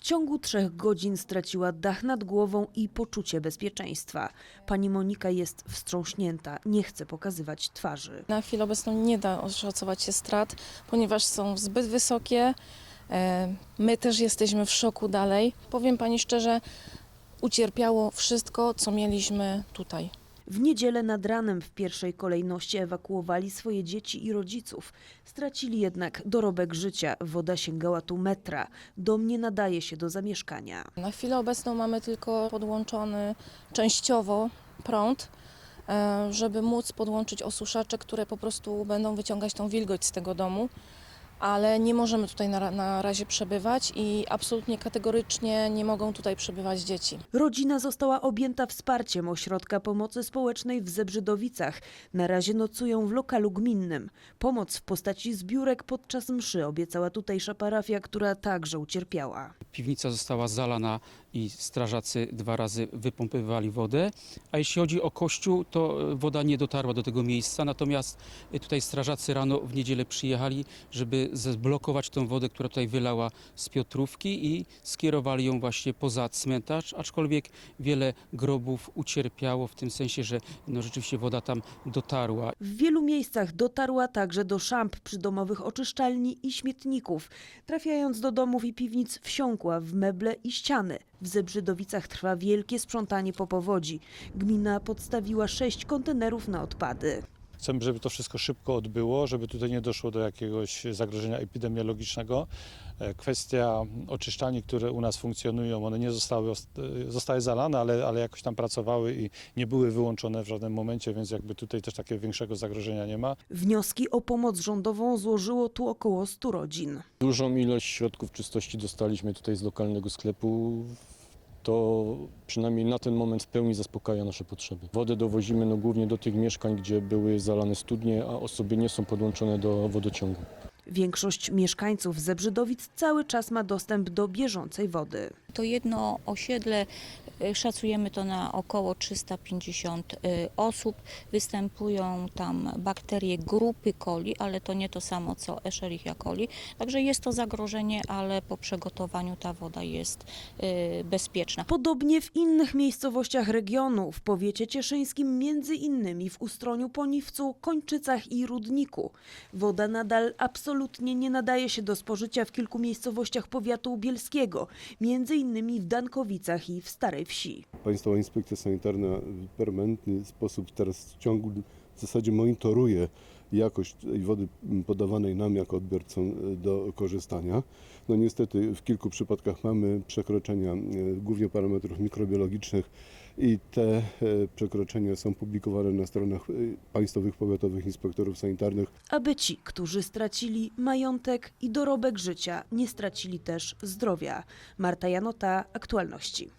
W ciągu trzech godzin straciła dach nad głową i poczucie bezpieczeństwa. Pani Monika jest wstrząśnięta, nie chce pokazywać twarzy. Na chwilę obecną nie da oszacować się strat, ponieważ są zbyt wysokie. E, My też jesteśmy w szoku dalej. Powiem Pani szczerze, ucierpiało wszystko, co mieliśmy tutaj. W niedzielę nad ranem w pierwszej kolejności ewakuowali swoje dzieci i rodziców. Stracili jednak dorobek życia. Woda sięgała tu metra. Dom nie nadaje się do zamieszkania. Na chwilę obecną mamy tylko podłączony częściowo prąd, e, żeby móc podłączyć osuszacze, które po prostu będą wyciągać tą wilgoć z tego domu. Ale nie możemy tutaj na, na razie przebywać i absolutnie kategorycznie nie mogą tutaj przebywać dzieci. Rodzina została objęta wsparciem Ośrodka Pomocy Społecznej w Zebrzydowicach. Na razie nocują w lokalu gminnym. Pomoc w postaci zbiórek podczas mszy obiecała tutejsza parafia, która także ucierpiała. Piwnica została zalana i strażacy dwa razy wypompywali wodę. A jeśli chodzi o kościół, to e, woda nie dotarła do tego miejsca. Natomiast e, tutaj strażacy rano w niedzielę przyjechali, żeby zblokować tą wodę, która tutaj wylała z Piotrówki i skierowali ją właśnie poza cmentarz, aczkolwiek wiele grobów ucierpiało w tym sensie, że no, rzeczywiście woda tam dotarła. W wielu miejscach dotarła także do szamp przydomowych oczyszczalni i śmietników. Trafiając do domów i piwnic wsiąkła w meble i ściany. W Zebrzydowicach trwa wielkie sprzątanie po powodzi. Gmina podstawiła sześć kontenerów na odpady. Chcemy, żeby to wszystko szybko odbyło, żeby tutaj nie doszło do jakiegoś zagrożenia epidemiologicznego. E, Kwestia oczyszczalni, które u nas funkcjonują, one nie zostały, ost- e, zostały zalane, ale, ale jakoś tam pracowały i nie były wyłączone w żadnym momencie, więc jakby tutaj też takiego większego zagrożenia nie ma. Wnioski o pomoc rządową złożyło tu około 100 rodzin. Dużą ilość środków czystości dostaliśmy tutaj z lokalnego sklepu. To przynajmniej na ten moment w pełni zaspokaja nasze potrzeby. Wodę dowozimy no, głównie do tych mieszkań, gdzie były zalane studnie, a osoby nie są podłączone do wodociągu. Większość mieszkańców Zebrzydowic cały czas ma dostęp do bieżącej wody. To jedno osiedle, szacujemy to na około 350 y, osób. Występują tam bakterie grupy coli, ale to nie to samo co Escherichia coli. Także jest to zagrożenie, ale po przygotowaniu ta woda jest y, bezpieczna. Podobnie w innych miejscowościach regionu, w powiecie cieszyńskim, między innymi w Ustroniu, Poniwcu, Kończycach i Rudniku. Woda nadal absolutnie nie nadaje się do spożycia w kilku miejscowościach powiatu bielskiego, między innymi w Dankowicach i w Starej Wsi. Państwowa Inspekcja Sanitarna w permanentny sposób teraz w ciągu w zasadzie monitoruje jakość tej wody podawanej nam jako odbiorcom e, do korzystania. No niestety w kilku przypadkach mamy przekroczenia e, głównie parametrów mikrobiologicznych i te e, przekroczenia są publikowane na stronach państwowych powiatowych inspektorów sanitarnych. Aby ci, którzy stracili majątek i dorobek życia, nie stracili też zdrowia. Marta Janota, Aktualności.